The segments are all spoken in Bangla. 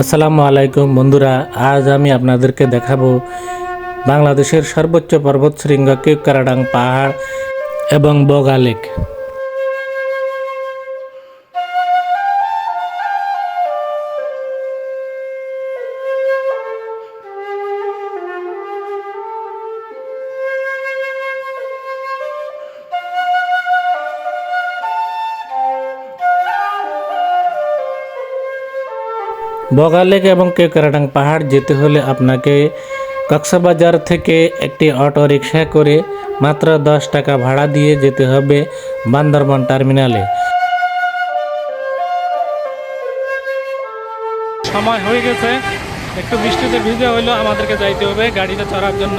আসসালামু আলাইকুম বন্ধুরা, আজ আমি আপনাদেরকে দেখাবো বাংলাদেশের সর্বোচ্চ পর্বত পর্বতশৃঙ্গ কেউকারাডাং পাহাড় এবং বগা লেক। বগা লেক এবং কেকরাডাং পাহাড় যেতে হলে আপনাকে কক্সবাজার থেকে একটি অটো রিক্সা করে মাত্র দশ টাকা ভাড়া দিয়ে যেতে হবে বান্দরবন টার্মিনালে। সময় হয়ে গেছে। একটু বৃষ্টিতে ভিজে হইল আমাদেরকে যাইতে হবে গাড়িতে চড়ার জন্য।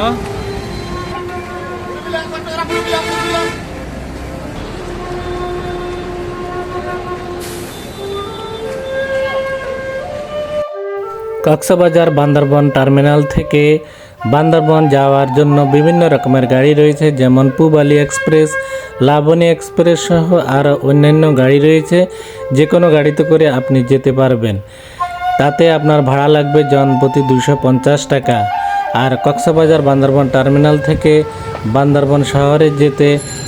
কক্সবাজার বান্দরবন টার্মিনাল থেকে বান্দরবন যাওয়ার জন্য বিভিন্ন রকমের গাড়ি রয়েছে, যেমন পুবালি এক্সপ্রেস, লাবণী এক্সপ্রেস সহ আরও অন্যান্য গাড়ি রয়েছে। যে কোনো গাড়িতে করে আপনি যেতে পারবেন। তাতে আপনার ভাড়া লাগবে জন প্রতি দুশো পঞ্চাশ টাকা। আর কক্সবাজার বান্দরবন টার্মিনাল থেকে বান্দরবন শহরে যেতে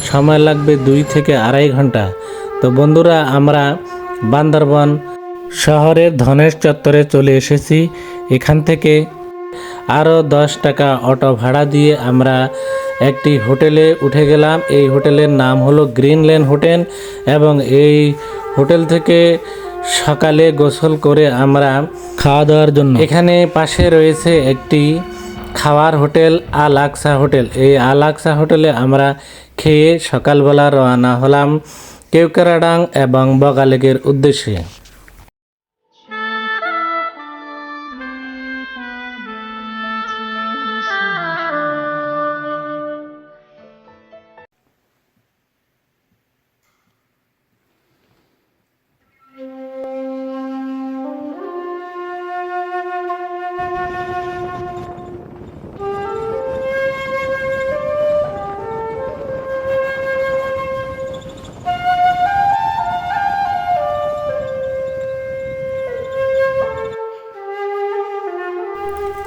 সময় লাগবে দুই থেকে আড়াই ঘণ্টা। তো বন্ধুরা, আমরা বান্দরবন শহরের ধনেশ চত্বরে চলে এসেছি। এখান থেকে আরও দশ টাকা অটো ভাড়া দিয়ে আমরা একটি হোটেলে উঠে গেলাম। এই হোটেলের নাম হলো গ্রিনল্যান্ড হোটেল এবং এই হোটেল থেকে সকালে গোসল করে আমরা খাওয়া দাওয়ার জন্য এখানে পাশে রয়েছে একটি খাওয়ার হোটেল আল আকসা হোটেল। এই আল আকসা হোটেলে আমরা খেয়ে সকালবেলা রওনা হলাম কেউকেরাডাং এবং বগালেকের উদ্দেশ্যে।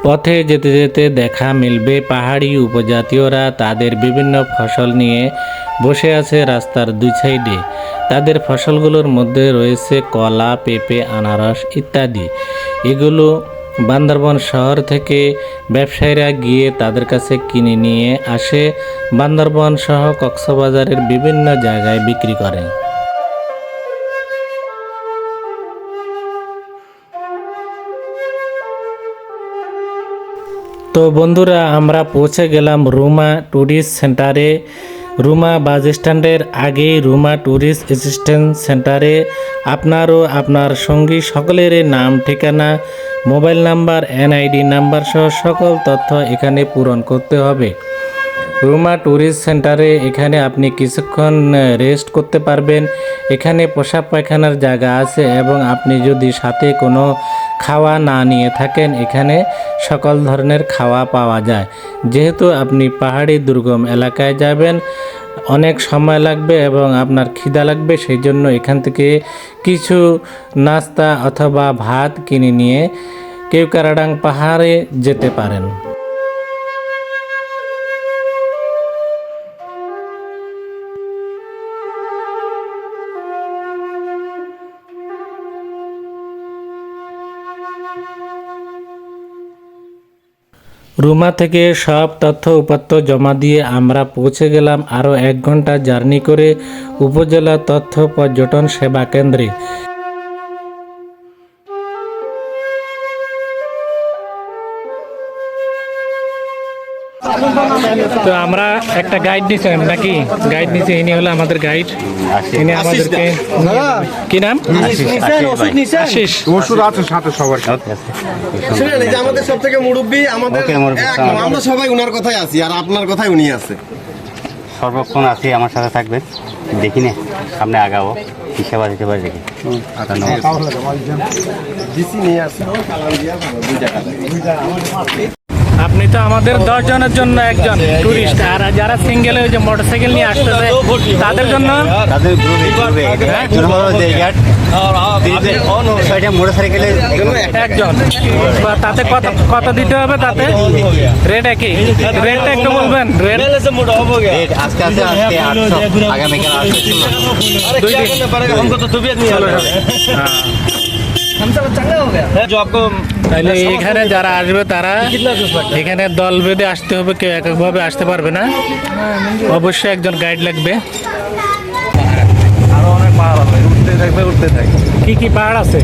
পথে যেতে যেতে দেখা মিলবে পাহাড়ি উপজাতীয়রা তাদের বিভিন্ন ফসল নিয়ে বসে আছে রাস্তার দুই সাইডে। তাদের ফসলগুলোর মধ্যে রয়েছে কলা, পেঁপে, আনারস ইত্যাদি। এগুলো বান্দরবন শহর থেকে ব্যবসায়ীরা গিয়ে তাদের কাছে কিনে নিয়ে আসে। বান্দরবন সহ কক্সবাজারের বিভিন্ন জায়গায় বিক্রি করে। তো বন্ধুরা, আমরা পৌঁছে গেলাম রুমা ট্যুরিস্ট সেন্টারে। রুমা বাস স্ট্যান্ডের আগেই রুমা ট্যুরিস্ট অ্যাসিস্ট্যান্ট সেন্টারে। আপনারও আপনার সঙ্গী সকলের নাম, ঠিকানা, মোবাইল নাম্বার, এনআইডি নাম্বার সহ সকল তথ্য এখানে পূরণ করতে হবে। রুমা ট্যুরিস্ট সেন্টারে এখানে আপনি কিছুক্ষণ রেস্ট করতে পারবেন। এখানে পোশাক পায়খানার জায়গা আছে এবং আপনি যদি সাথে কোনো খাওয়া না নিয়ে থাকেন, এখানে সকল ধরনের খাওয়া পাওয়া যায়। যেহেতু আপনি পাহাড়ি দুর্গম এলাকায় যাবেন, অনেক সময় লাগবে এবং আপনার খিদা লাগবে সেই জন্য এখান থেকে কিছু নাস্তা অথবা ভাত কিনে নিয়ে কেউকারাডাং পাহাড়ে যেতে পারেন। রুমা থেকে সব তথ্য উপাত্ত জমা দিয়ে আমরা পৌঁছে গেলাম আরও এক ঘণ্টা জার্নি করে উপজেলা তথ্য পর্যটন সেবা কেন্দ্রে। তো আমরা একটা গাইড নিছি নাকি? গাইড নিছি ইনি হলো আমাদের গাইড ইনি আমাদেরকে কি নাম? আশিস। ওষুধ আছে সাথে সবার শুনেন এই যে আমাদের সব থেকে মুরব্বী আমাদের এক, আমরা সবাই উনার কথাই আছি আর আপনার কথাই উনি আছে। সর্বক্ষণ আছি আমার সাথে থাকবেন। দেখি না সামনে আগাবো। হিসাব দিতে পারি দেখি। নিয়ে আপনি তো আমাদের দশ জনের জন্য একজন টুরিস্ট আর যারা সিঙ্গেল ওই যে মোটরসাইকেল নিয়ে আসতেছে তাদের জন্য তাদের গ্রুপে গ্রুপে ছয়টা মোটর সাইকেলে একজন বা তাতে কত কত দিতে হবে তাতে রেট একই রেটটা একটু বলবেন রেট রেট আজকে আছে আজকে আটশো আগামীকাল আটশো দুই দিন जो आपको তাহলে এখানে যারা আসবে তারা এখানে দল বেঁধে আসতে হবে কেউ এককভাবে আসতে পারবে না। অবশ্যই একজন গাইড লাগবে। আরও অনেক পাহাড় আছে উঠতে থাকবে উঠতে থাকবে। কি কি পাহাড় আছে?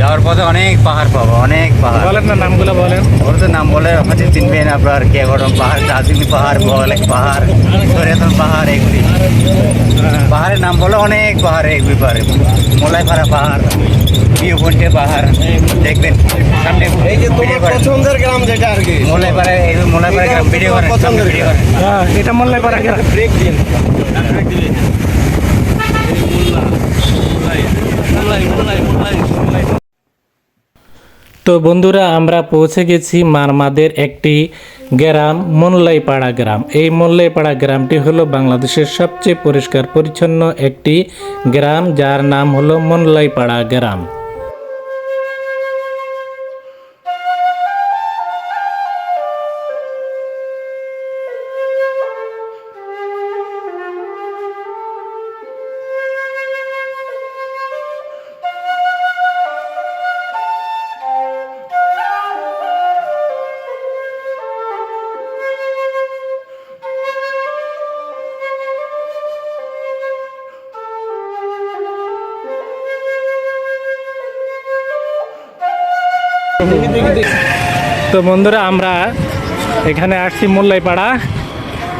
যাওয়ার পথে অনেক পাহাড় পাবো অনেক পাহাড়। বলেন না নামগুলো বলেন। ওর তো নাম বলে হয়তো চিনবেন আপনার কে গরম পাহাড় দার্জিলিং পাহাড় বগলেক পাহাড় সরেতন পাহাড় এগুলি পাহাড়ের নাম বলে অনেক পাহাড় এগুলি পাহাড়ে। মোলাইপাড়া পাহাড় ভিউ পয়েন্টের পাহাড় দেখবেন। সামনে এই যে তোমার পছন্দের গ্রাম যেটা আর কি। মোলাইপাড়া এই মোলাইপাড়া গ্রাম ভিডিও সামনে পছন্দের হ্যাঁ এটা মোল্লাই পাড়া গেলাম ব্রেক দিন তো বন্ধুরা, আমরা পৌঁছে গেছি মারমাদের একটি গ্রাম, মোল্লাইপাড়া গ্রাম। এই মোল্লাইপাড়া গ্রামটি হলো বাংলাদেশের সবচেয়ে পরিষ্কার পরিচ্ছন্ন একটি গ্রাম, যার নাম হলো মোল্লাইপাড়া গ্রাম। তো বন্ধুরা আমরা এখানে আসছি মোল্লাইপাড়া।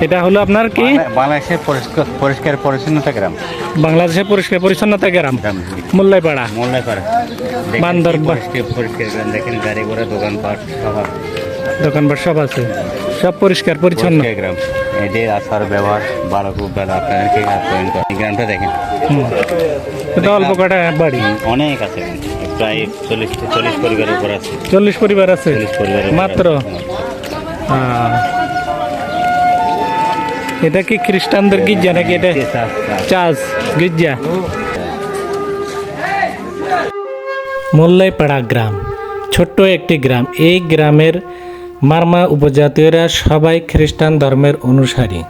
এটা হলো আপনার কি? বাংলা- বাংলাদেশের পরিষ্কার পরিচ্ছন্নতা গ্রাম। বাংলাদেশের পরিষ্কার পরিচ্ছন্নতা গ্রাম মোল্লাইপাড়া। মোল্লাইপাড়া। দেখেন বান্দর- পরিষ্কার গ্রাম। দেখেন গাড়ি ঘোড়া দোকানপাট সব আছে। দোকানপাট সব আছে। সব পরিষ্কার পরিচ্ছন্ন। গ্রাম। এদের আসার ব্যবহার ভালো খুব ভালো। আপনাদেরকে গ্রামটা দেখেন। এটা অল্প কটা বাড়ি। অনেক আছে। প্রায় চল্লিশ চল্লিশ পরিবারের উপর আছে। চল্লিশ পরিবার আছে? মাত্র? এটা কি খ্রিস্টানদের গির্জা নাকি এটা। চার্চ গির্জা? মোল্লাইপাড়া গ্রাম ছোট্ট একটি গ্রাম। এই গ্রামের মারমা উপজাতীয়রা সবাই খ্রিস্টান ধর্মের অনুসারী।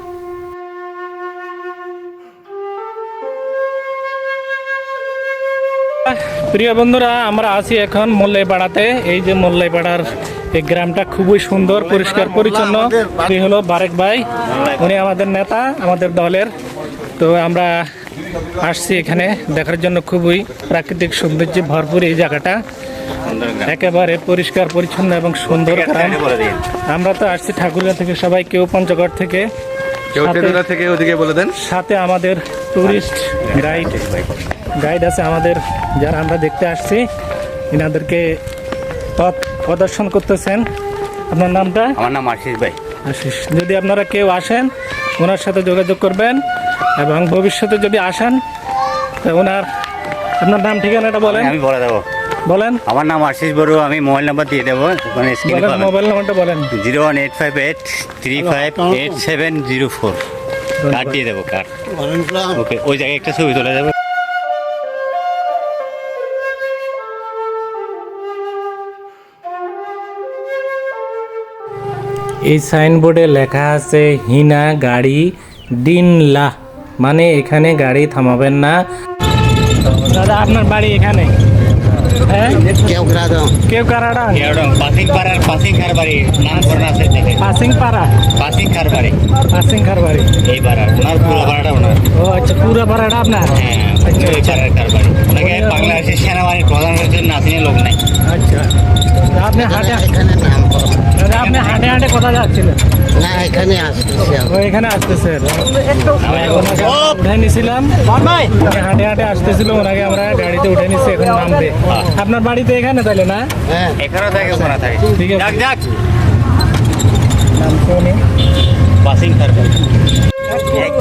প্রিয় বন্ধুরা আমরা আছি এখন মোল্লাইপাড়াতে। এই যে মোল্লাইপাড়ার এই গ্রামটা খুবই সুন্দর পরিষ্কার পরিচ্ছন্ন। এই হলো বারেক ভাই। উনি আমাদের নেতা আমাদের দলের। তো আমরা আসছি এখানে দেখার জন্য খুবই প্রাকৃতিক সৌন্দর্যে ভরপুর এই জায়গাটা। একেবারে পরিষ্কার পরিচ্ছন্ন এবং সুন্দর। আমরা তো আসছি ঠাকুরিয়া থেকে সবাই কেউ পঞ্চগড় থেকে। কেউ তেতুলা থেকে ওদিকে বলে দেন। সাথে আমাদের টুরিস্ট গাইড গাইড আছে আমাদের যারা আমরা দেখতে আসছি। এনাদেরকে পথ প্রদর্শন করতেছেন। আপনার নামটা? আমার নাম আশিস ভাই। আশিস। যদি আপনারা কেউ আসেন ওনার সাথে যোগাযোগ করবেন এবং ভবিষ্যতে যদি আসেন তো ওনার আপনার নাম ঠিকানাটা বলেন। আমি বলে দেবো। বলেন। আমার নাম আশিস বড়ু আমি মোবাইল নাম্বার দিয়ে দেবো। মানে স্ক্রিনে পাবেন। মোবাইল নাম্বারটা বলেন। Zero one eight five eight three five eight seven zero four. Card দিয়ে দেবো কার্ড ওকে ওই জায়গায় একটা ছবি তুলে যাবে। এই সাইনবোর্ডে লেখা আছে হিনা গাড়ি ডিনলা মানে এখানে গাড়ি থামাবেন না। দাদা আপনার বাড়ি এখানে? হ্যাঁ? কেউ কারাডা এরকম পাসিং পাড়ার পাসিং খার নাম করে আছে পাসিং পাড়া পাসিং পাসিং খার এই পাড়ার ওনার পুরো পাড়াটা ওনার। ও আচ্ছা পুরো পাড়াটা আপনার? হ্যাঁ ওই পাড়ার কার বাড়ি ওনাকে বাংলাদেশের সেনাবাহিনীর প্রধানমন্ত্রীর নাতিনি লোক নাই। আচ্ছা। আপনি হাঁটে দাদা আপনি হাঁটে হাঁটে কোথায় যাচ্ছিলেন? না এখানে আসতেছি ও এখানে আসতেছেন। ওনাকে উঠে নিছিলাম। হাঁটে হাঁটে আসতেছিল ওনাকে আমরা গাড়িতে উঠে নিচ্ছি এখন নামবে। আপনার বাড়িতে এখানে তাহলে না? হ্যাঁ। এখানেও থাকে ওখানে থাকে। ঠিক আছে। যাক যাক। নামতে উনি পাসিং খার এক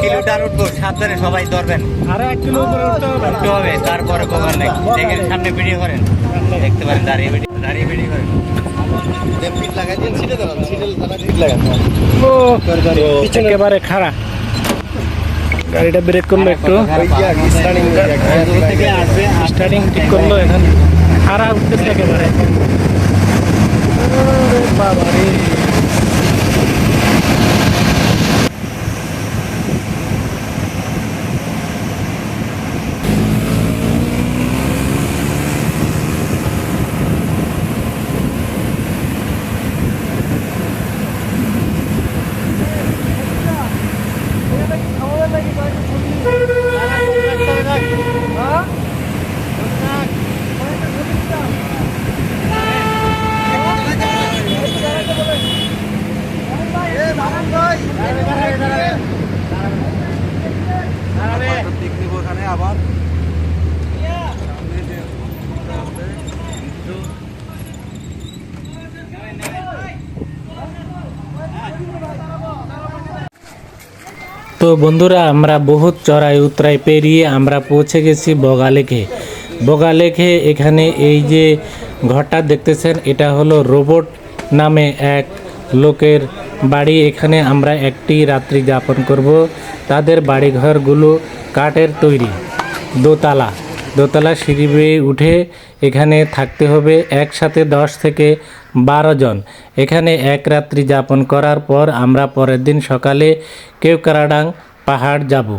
উঠবো সাবধানে সবাই ধরবেন। আরও এক কিলো উপরে উঠতে হবে উঠতে হবে তারপরে কমার নেই দেখেন সামনে ভিডিও করেন। দেখতে পারেন দাঁড়িয়ে ভিডিও দাঁড়িয়ে ভিডিও করেন। ফিট লাগাই দিন সিটে দাঁড়ান সিটে দাঁড়ান ফিট লাগান ও একেবারে খাড়া। গাড়িটা ব্রেক করল একটু। স্টার্টিং ঠিক করল এখন। খাড়া উঠতেছে একেবারে। বাবা। তো বন্ধুরা, আমরা বহুত চড়াই উতরাই পেরিয়ে আমরা পৌঁছে গেছি বগালেখে বগালেখে এখানে এই যে ঘরটা দেখতেছেন, এটা হলো রোবট নামে এক লোকের বাড়ি। এখানে আমরা একটি রাত্রি যাপন করব। তাদের বাড়িঘরগুলো কাঠের তৈরি। দোতলা। দোতলা সিঁড়ি বেয়ে উঠে এখানে থাকতে হবে একসাথে দশ থেকে বারো জন। এখানে এক রাত্রি যাপন করার পর আমরা পরের দিন সকালে কেউকারাডাং পাহাড় যাব।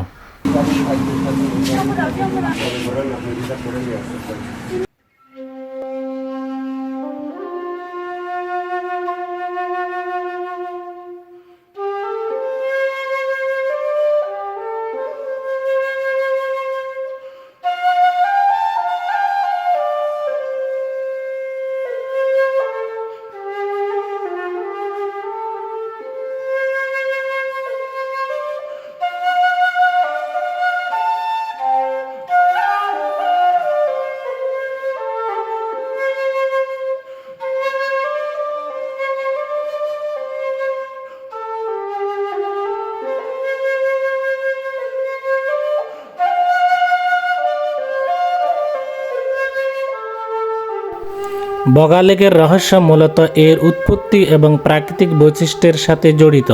বগালেকের রহস্য মূলত এর উৎপত্তি এবং প্রাকৃতিক বৈশিষ্ট্যের সাথে জড়িত।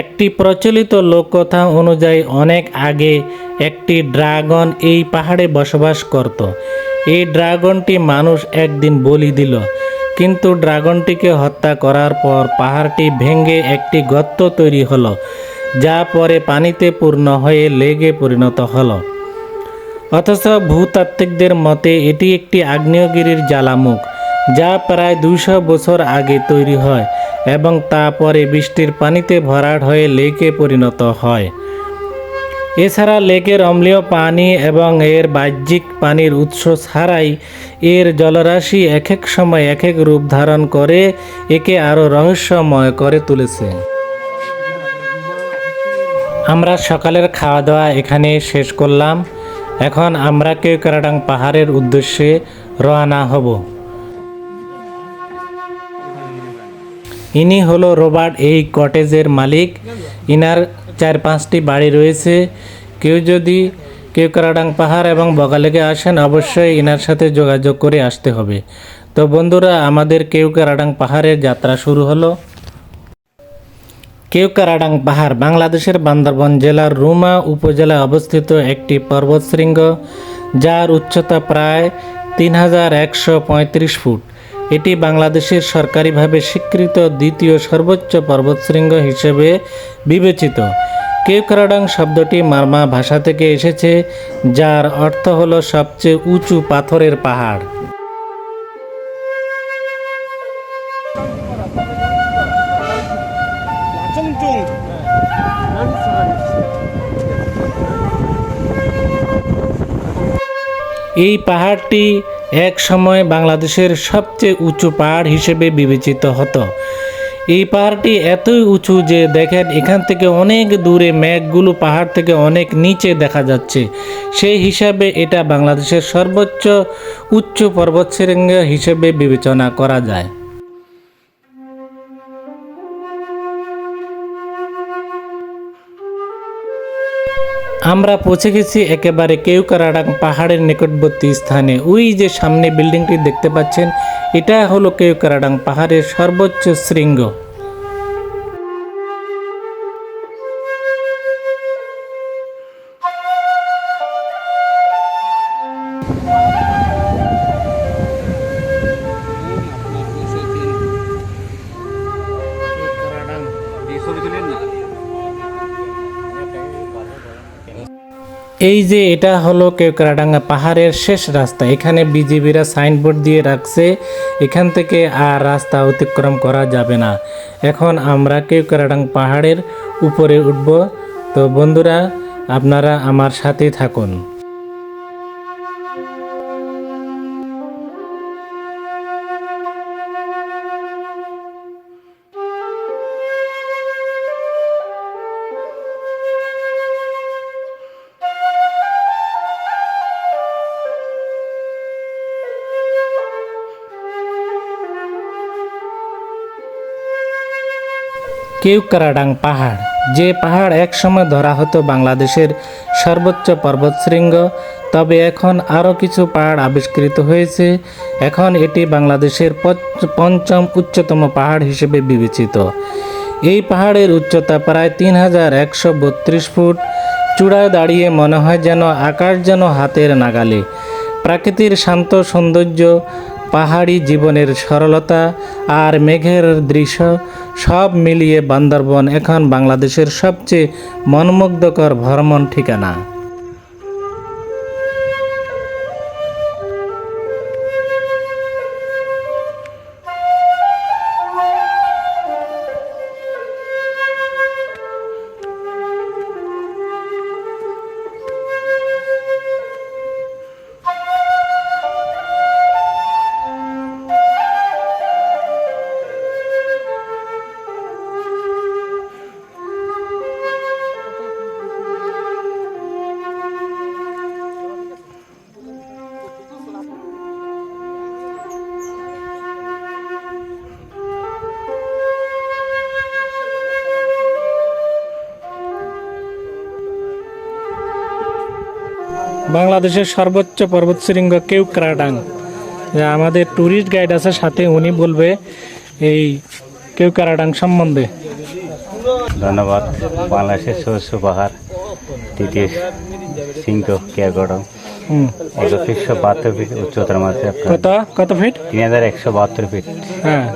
একটি প্রচলিত লোককথা অনুযায়ী অনেক আগে একটি ড্রাগন এই পাহাড়ে বসবাস করত। এই ড্রাগনটি মানুষ একদিন বলি দিল, কিন্তু ড্রাগনটিকে হত্যা করার পর পাহাড়টি ভেঙে একটি গর্ত তৈরি হলো, যা পরে পানিতে পূর্ণ হয়ে লেগে পরিণত হলো। অথচ ভূতাত্ত্বিকদের মতে এটি একটি আগ্নেয়গিরির জ্বালামুখ। যা প্রায় দুশো বছর আগে তৈরি হয় এবং তা পরে বৃষ্টির পানিতে ভরাট হয়ে লেকে পরিণত হয়। এছাড়া লেকের অম্লীয় পানি এবং এর বাহ্যিক পানির উৎস ছাড়াই এর জলরাশি এক এক সময় এক এক রূপ ধারণ করে, একে আরও রহস্যময় করে তুলেছে। আমরা সকালের খাওয়া দাওয়া এখানে শেষ করলাম। এখন আমরা কেউ পাহাড়ের উদ্দেশ্যে রওনা হব। ইনি হলো রোবার্ট এই কটেজের মালিক। ইনার চার পাঁচটি বাড়ি রয়েছে। কেউ যদি কেওকারাডাং পাহাড় এবং বগালেকে আসেন, অবশ্যই ইনার সাথে যোগাযোগ করে আসতে হবে। তো বন্ধুরা, আমাদের কেওকারাডাং পাহাড়ের যাত্রা শুরু হলো। কেওকারাডাং পাহাড় বাংলাদেশের বান্দরবন জেলার রুমা উপজেলায় অবস্থিত একটি পর্বতশৃঙ্গ, যার উচ্চতা প্রায় তিন হাজার একশো পঁয়ত্রিশ ফুট। এটি বাংলাদেশের সরকারিভাবে স্বীকৃত দ্বিতীয় সর্বোচ্চ পর্বতশৃঙ্গ হিসেবে বিবেচিত। কেওকারাডাং শব্দটি মার্মা ভাষা থেকে এসেছে, যার অর্থ হল সবচেয়ে উঁচু পাথরের পাহাড়। এই পাহাড়টি এক সময় বাংলাদেশের সবচেয়ে উঁচু পাহাড় হিসেবে বিবেচিত হতো। এই পাহাড়টি এতই উঁচু যে দেখেন এখান থেকে অনেক দূরে মেঘগুলো পাহাড় থেকে অনেক নিচে দেখা যাচ্ছে। সেই হিসাবে এটা বাংলাদেশের সর্বোচ্চ উচ্চ পর্বতশৃঙ্গ হিসেবে বিবেচনা করা যায়। আমরা পৌঁছে গেছি একেবারে কেউকারাডাং পাহাড়ের নিকটবর্তী স্থানে। ওই যে সামনে বিল্ডিংটি দেখতে পাচ্ছেন, এটা হলো কেউকারাডাং পাহাড়ের সর্বোচ্চ শৃঙ্গ। এই যে এটা হলো কেওকরাডাঙ্গা পাহাড়ের শেষ রাস্তা। এখানে বিজিবিরা সাইনবোর্ড দিয়ে রাখছে, এখান থেকে আর রাস্তা অতিক্রম করা যাবে না। এখন আমরা কেওকরাডাং পাহাড়ের উপরে উঠব। তো বন্ধুরা, আপনারা আমার সাথে থাকুন। কেউকারাডাং পাহাড়। যে পাহাড় একসময় ধরা হতো বাংলাদেশের সর্বোচ্চ পর্বতশৃঙ্গ তবে এখন আরও কিছু পাহাড় আবিষ্কৃত হয়েছে। এখন এটি বাংলাদেশের পঞ্চম উচ্চতম পাহাড় হিসেবে বিবেচিত। এই পাহাড়ের উচ্চতা প্রায় তিন হাজার একশো বত্রিশ ফুট। চূড়ায় দাঁড়িয়ে মনে হয় যেন আকাশ যেন হাতের নাগালে। প্রাকৃতির শান্ত সৌন্দর্য পাহাড়ি জীবনের সরলতা আর মেঘের দৃশ্য সব মিলিয়ে বান্দরবন এখন বাংলাদেশের সবচেয়ে মনমুগ্ধকর ভ্রমণ ঠিকানা। বাংলাদেশের সর্বোচ্চ পর্বতশৃঙ্গ কেউক্রাডাং। যা আমাদের ট্যুরিস্ট গাইড আছে সাথে উনি বলবে এই কেউ কেউকারাডাং সম্বন্ধে। ধন্যবাদ। বাংলাদেশের সহস্র পাহাড় তৃতীয় সিংহ কেয়াগড়। একত্রিশশো বাহাত্তর ফিট উচ্চতার মাঝে কত? কত ফিট? তিন হাজার একশো বাহাত্তর ফিট হ্যাঁ।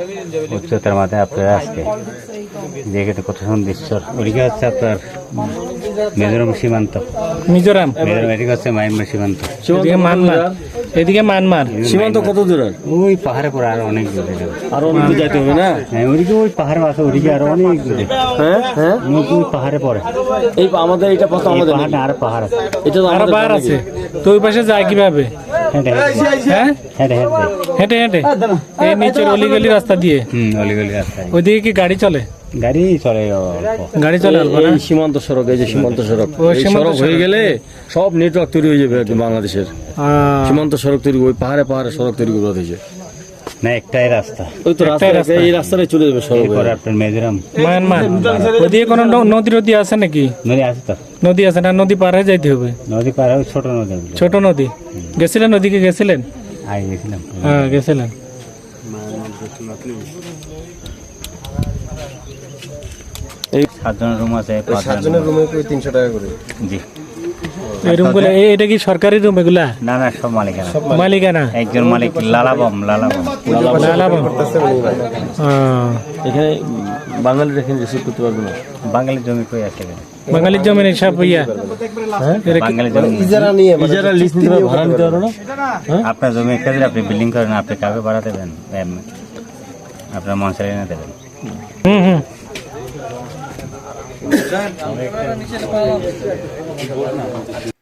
উচ্চতার মাঝে আপনারা আজকে যেখানে কত সুন্দর দৃশ্য। ওদিকে হচ্ছে আপনার মিজোরাম সীমান্ত। মিজোরাম। মিজোরাম এদিকে হচ্ছে মায়ানমার সীমান্ত। মানমার এদিকে মানমার। সীমান্ত কত দূর ওই পাহাড়ে পরে আরও অনেক দূরে আরও অনেক দূর যাইতে হবে না? হ্যাঁ ওদিকে ওই পাহাড় আছে ওদিকে আরও অনেক দূরে হ্যাঁ হ্যাঁ। ওই পাহাড়ে পড়ে এই আমাদের এটা পথ আমাদের। পাহাড়ে আর পাহাড় আছে। এটা তো আরও আমাদের বার আছে। তো ওই পাশে যায় কীভাবে? হেঁটে হেঁটে। হ্যাঁ? হেঁটে হেঁটে। হেঁটে হেঁটে। এই নিচের অলিগলি রাস্তা দিয়ে। হুম অলিগলি রাস্তায়। ওইদিকে কি গাড়ি চলে? গাড়ি চলে গাড়ি চলে অল্প এই সীমান্ত সড়ক এই যে সীমান্ত সড়ক। সড়ক হয়ে গেলে সব নেটওয়ার্ক তৈরি হয়ে যাবে বাংলাদেশের। সীমান্ত সড়ক তৈরি ওই পাহাড়ে পাহাড়ে সড়ক তৈরি করে হয়েছে না একটাই রাস্তা। ওই তো রাস্তা। এই রাস্তাটাই চলে যাবে সড়ক এরপরে আপনার মেজোরাম। মায়ানমার। ওইদিকে কোনো ন- নদী নদী আছে নাকি? নদী আছে তো। নদী আছে না নদী পার যাইতে হবে? নদী পার ছোট নদী। ছোট নদী। গেছিলেন নদীকে গেছিলেন? আগে গেছিলাম। হ্যাঁ গেছিলেন। এই সাতজনের রুম আছে সাতজনের রুমে তিনশো টাকা করে। জি। এই রুমগুলো এই- এটা কি সরকারি রুম এগুলা? না না সব মালিকানা। মালিকানা? একজন মালিক লালাবম লালাবম। লালাবাম। আহ, এখানে বাঙালিরা এখানে রিসিভ করতে পারবে না। বাঙালি জমি কই আছে? বাঙালির সব ইয়া। জমি ইজারা নিয়ে ইজারা লিস্ট নিতে ভাড়া নিতে পারবে না। আপনার জমি একটা দিলে আপনি বিল্ডিং করেন আপনি কাউকে ভাড়া দেবেন? আপনার মনসারি না দেবেন। হুম হুম। thank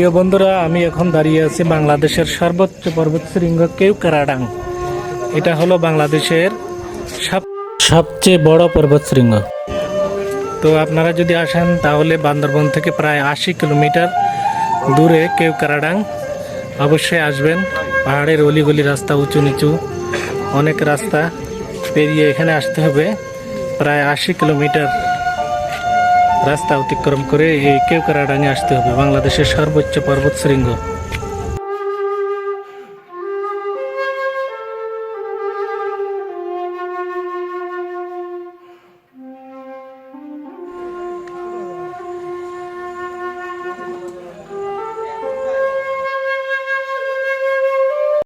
প্রিয় বন্ধুরা, আমি এখন দাঁড়িয়ে আছি বাংলাদেশের সর্বোচ্চ পর্বত শৃঙ্গ কেউকারাডাং এটা হলো বাংলাদেশের সব- সবচেয়ে বড় পর্বত শৃঙ্গ। তো আপনারা যদি আসেন, তাহলে বান্দরবন থেকে প্রায় আশি কিলোমিটার দূরে কেউ কেউকারাডাং অবশ্যই আসবেন। পাহাড়ের অলিগলি রাস্তা উঁচু নিচু, অনেক রাস্তা পেরিয়ে এখানে আসতে হবে। প্রায় আশি কিলোমিটার রাস্তা অতিক্রম করে এই কেউকারাডাঙে আসতে হবে। বাংলাদেশের সর্বোচ্চ পর্বত শৃঙ্গ।